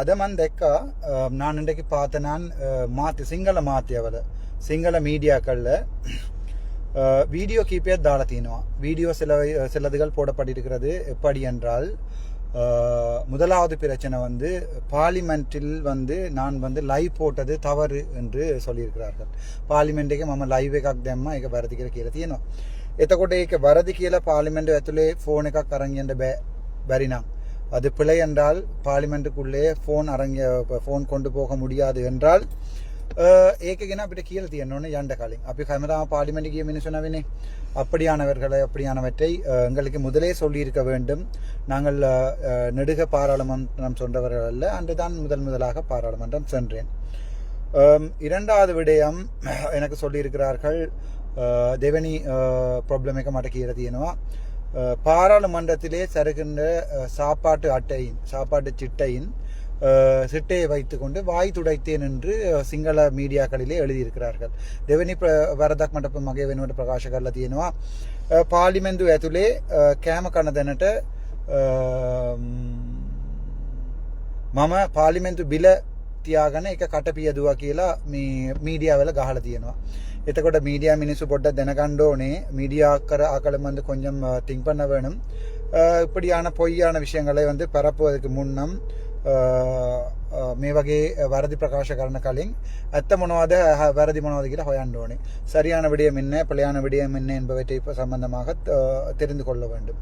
අද මන් දැක්කා නානටක පාතනන් මාත්‍ය සිංහල මාත්‍යවල සිංහල மீடியாக்கள்ல வீடியோ கீப்பேர் தாள தீனுவா வீடியோ சில சிலதுகள் போடப்பட்டிருக்கிறது எப்படி என்றால் அஹ், முதலாவது பிரச்சனை வந்து பார்லிமெண்ட்டில் வந்து நான் வந்து லைவ் போட்டது தவறு என்று சொல்லியிருக்கிறார்கள் පාලිමෙන්ට් එක මම ලයිව් එකක් දැම්ම ඒක වැරදි කියලා කියලා තියෙනවා. එතකොට ඒක වැරදි කියලා පාර්ලිමෙන්ට් ඇතුලේ ෆෝන් එකක් අරන් යන්න බෑ බැරි නම් அது பிழை என்றால் பார்லிமெண்ட்டுக்குள்ளே ஃபோன் அரங்க ஃபோன் கொண்டு போக முடியாது என்றால் அஹ், ඒක ගැන අපිට කියලා තියෙන්න ඕනේ යන්න කලින්. අපි කැමරාව பார்லிமெண்ட் ගිය මිනිස්සු නවිනේ. அப்படியானவர்களை அப்படியானவற்றை அஹ், எங்களுக்கு முதலே சொல்லியிருக்க வேண்டும் நாங்கள் அஹ், அஹ், நெடுக பாராளுமன்றம் சென்றவர்கள் அல்ல அன்றுதான் முதல் முதலாக பாராளுமன்றம் சென்றேன் அம், இரண்டாவது விடயம் எனக்கு சொல்லியிருக்கிறார்கள் அஹ், දෙවැනි ප්‍රොබ්ලම එක මට කියල තියෙනවා அஹ், பாராளுமன்றத்திலே சருகின்ற சாப்பாட்டு அட்டையின் சாப்பாட்டு சிட்டையின் சிட்டையை வைத்துக்கொண்டு வாய் துடைத்தேன் என்று சிங்கள மீடியாக்களிலே எழுதியிருக்கிறார்கள். ரெவெனி ಪ್ರ ವರದಕ್ ಮಂಟಪ ಮಗೆ ವೆನುವಟ ಪ್ರಕಾಶಕರ್ಲ තියෙනවා පාර්ලිමේන්තු ඇතුලේ කෑම කන දැනට මම පාර්ලිමේන්තු තියාගන එක කට පියදුව කියලා මේ මීඩියාවල ගහල තියෙනවා එතකොට මීඩිය මිනිසු පොඩ්ඩ දෙනකණ්ඩෝනේ මීඩියා කර අකළමந்து கொஞ்சம் திங்க் வேணும் இப்படியான பொய்யான விஷயங்களை வந்து பரப்புவதற்கு முன்னம் මේ වගේ වැරදි ප්‍රකාශ කරන කලින් ඇත්ත මොනවද වැරදි මොනවද කියලා හොයන්න ඕනේ. சரியான விடயம் என்ன பிழையான விடயம் என்ன என்பவற்றை சம்பந்தமாக தெரிந்து கொள்ள வேண்டும்.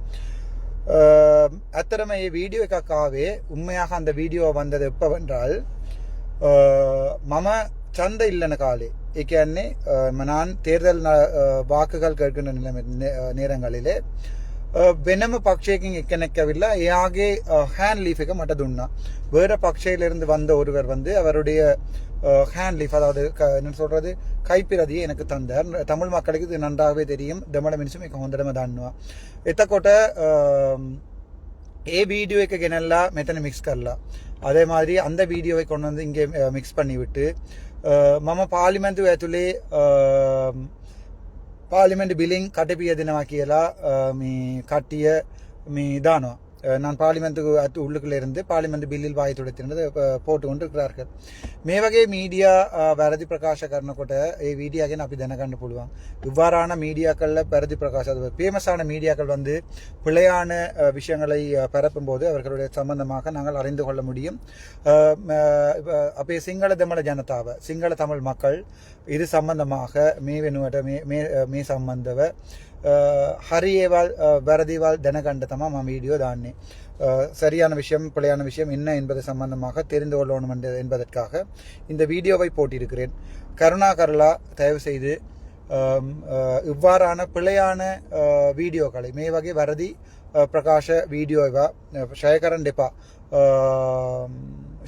ඇත්තටම මේ වීඩියෝ එකක් ආවේ උම්මයාක அந்த வீடியோ வந்தது எப்பவென்றால் මම චන්ද ඉල්ලන කාලේ එකන්නේ මනාන් තේර්දල් වාකකල් කරගන නිලම නේරංගලිලේ වෙනම පක්ෂයකින් එකනෙක් ඇවිල්ලා එයාගේ ஹேண்ட் லீஃப் එක මට දුන්නා. வேற பக்ஷயிலிருந்து வந்த ஒருவர் வந்து அவருடைய ஹேண்ட் லீஃப் அதாவது என்ன சொல்கிறது கைப்பிரதியை எனக்கு தந்தார் தமிழ் மக்களுக்கு இது நன்றாகவே தெரியும் தமிழ மினிசும் மிக ஹொந்தடமை ஏ வீடியோ එක ගෙනල්ලා මෙතන මික්ස් කරලා. அதே மாதிரி அந்த வீடியோவை கொண்டு வந்து இங்கே மிக்ஸ் பண்ணிவிட்டு මම පාර්ලිමේන්තුව ඇතුලේ පාර්ලිමේන්තු බිලින් කටපිය දෙනවා කියලා මේ කට්ටිය මේ දානවා. நான் பார்லிமெண்ட்டுக்கு அடுத்து உள்ளுக்குள்ளே இருந்து பார்லிமெண்ட் பில்லில் வாய் துடைத்திருந்து போட்டு கொண்டு இருக்கிறார்கள் மேவகே மீடியா பரதி பிரகாஷ கர்ணக்கூட ஏ மீடியாக்கே அப்படி தினம் கண்டு இவ்வாறான மீடியாக்களில் பரதி பிரகாஷ் அது ஃபேமஸான மீடியாக்கள் வந்து பிழையான விஷயங்களை பரப்பும்போது அவர்களுடைய சம்பந்தமாக நாங்கள் அறிந்து கொள்ள முடியும். அப்போ சிங்கள தமிழ ஜனதாவை சிங்கள தமிழ் மக்கள் இது சம்பந்தமாக மேவெனுவட்ட மே மே சம்பந்தவை මේ මේ සම්බන්ධව அஹ், හරි ඒවල් அஹ், වැරදිවල් දැනගන්න තමා මම வீடியோ දාන්නේ அஹ், சரியான விஷயம் பிழையான விஷயம் என்ன என்பது சம்பந்தமாக தெரிந்து கொள்ளணும் என்று- என்பதற்காக இந்த வீடியோவை போட்டிருக்கிறேன் கருணாகரலா தயவு செய்து அம், அஹ், இவ்வாறான பிழையான அஹ், வீடியோக்களை මේ වගේ වැරදි அஹ், பிரகாஷ வீடியோவா ஷய කරන්න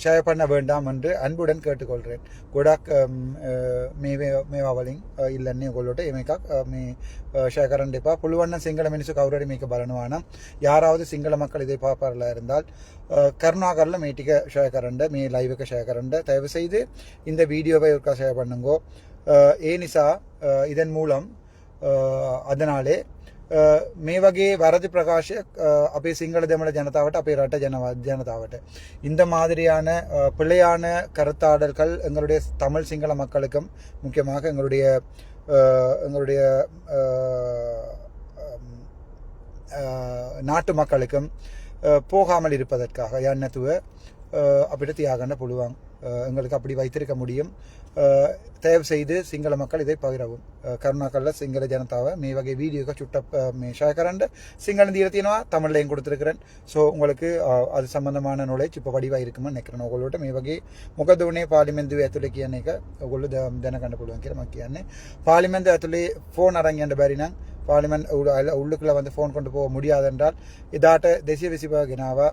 ஷேர் பண்ண வேண்டாம் என்று அன்புடன் கேட்டுக்கொள்கிறேன். குடாக் மேவே மேவாவலிங் ಇಲ್ಲನ್ನೇ ಗೊಲ್ಲೋಟ ಏಮೇಕ ಮೀ ಶೇಖರನ್ ಡಿಪ ಪುಳುವಣ್ಣ சிங்கள ಮೆಣಸು ಕೌರಡಿ ಮೀಕ ಬರನುವಾನ யாராவது சிங்கள மக்கள் இதை பார்ப்பார்களாக இருந்தால் கருணாகரில் மீட்டிக்க ஷேர் கரண்ட மீ லைவுக்கு ஷேர் கரண்ட தயவுசெய்து இந்த வீடியோவை ஒருக்கா ஷேர் பண்ணுங்கோ. ஏனிசா இதன் மூலம் அதனாலே මේ වගේ වැරදි ප්‍රකාශයක් අහ්, අපේ සිංහල දෙමළ ජනතාවට අපේ රට ජනව ජනතාවට இந்த மாதிரியான அஹ், பிழையான கருத்தாடல்கள் எங்களுடைய தமிழ் சிங்கள மக்களுக்கும் முக்கியமாக எங்களுடைய அஹ், எங்களுடைய அஹ், அம், அஹ், நாட்டு மக்களுக்கும் அஹ், போகாமல் இருப்பதற்காக යන්න නැතුව අහ්, අපිට තියාගන්න පුළුවන් අහ්, எங்களுக்கு அப்படி வைத்திருக்க முடியும். தயவு செய்து சிங்கள மக்கள் இதை பகிரவும். கருணாக்கல்ல சிங்கள ஜனதாவை மே வகை வீடியோக்கு சுட்ட மே ஷேர் சிங்கள தீரத்தினா தமிழ்லையும் கொடுத்துருக்கிறேன். ஸோ உங்களுக்கு அது சம்பந்தமான நுழைச்சு இப்போ வடிவாக இருக்குமென்னு நினைக்கிறேன். உங்களோட மே வகை முகதுவனே ಪಾಲಿಮೆಂದು ಎತ್ತುಲಿಕ್ಕೆ ಏನೇಗ ಒಳ್ಳೆ ದನ ಕಂಡುಕೊಳ್ಳುವಂಗೆ ಮಕ್ಕಿಯನ್ನೇ ಪಾಲಿಮೆಂದು ಎತ್ತುಲಿ ಫೋನ್ ಅರಂಗೆ ಬಾರಿ ನಂಗೆ பார்லிமெண்ட் உள்ளுக்குள்ளே வந்து ஃபோன் கொண்டு போக முடியாதென்றால் இதாட்ட தேசிய விசிபா கினாவா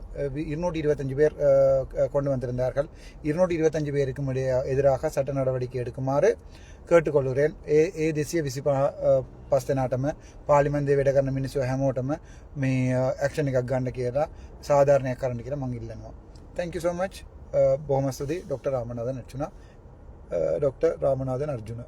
இருநூற்றி இருபத்தஞ்சு பேர் கொண்டு வந்திருந்தார்கள். இருநூற்றி இருபத்தஞ்சு பேருக்கும் எதிராக சட்ட நடவடிக்கை எடுக்குமாறு கேட்டுக்கொள்கிறேன். ஏ ஏ தேசிய விசிபா ವಿಸಿಪ ಪಸ್ತೇನಾಟಮ ಪಾರ್ಲಿಮೆಂಟ್ ದೇವೇಡಗರ್ನ ಮಿನಿಸು ಹೆಮೋಟಮ ಮೀ ಆಕ್ಷನ್ಗೆ ಅಗ್ಗಂಡಕ್ಕಿರ சாதாரண ಕಾರಣಕ್ಕಿರ ಮಂಗಿಲ್ಲನು ಥ್ಯಾಂಕ್ ಯು ஸோ மச் ಬಹುಮಸ್ತುದಿ டாக்டர் ராமநாதன் அர்ஜுனா டாக்டர் ராமநாதன் ಅರ್ಜುನ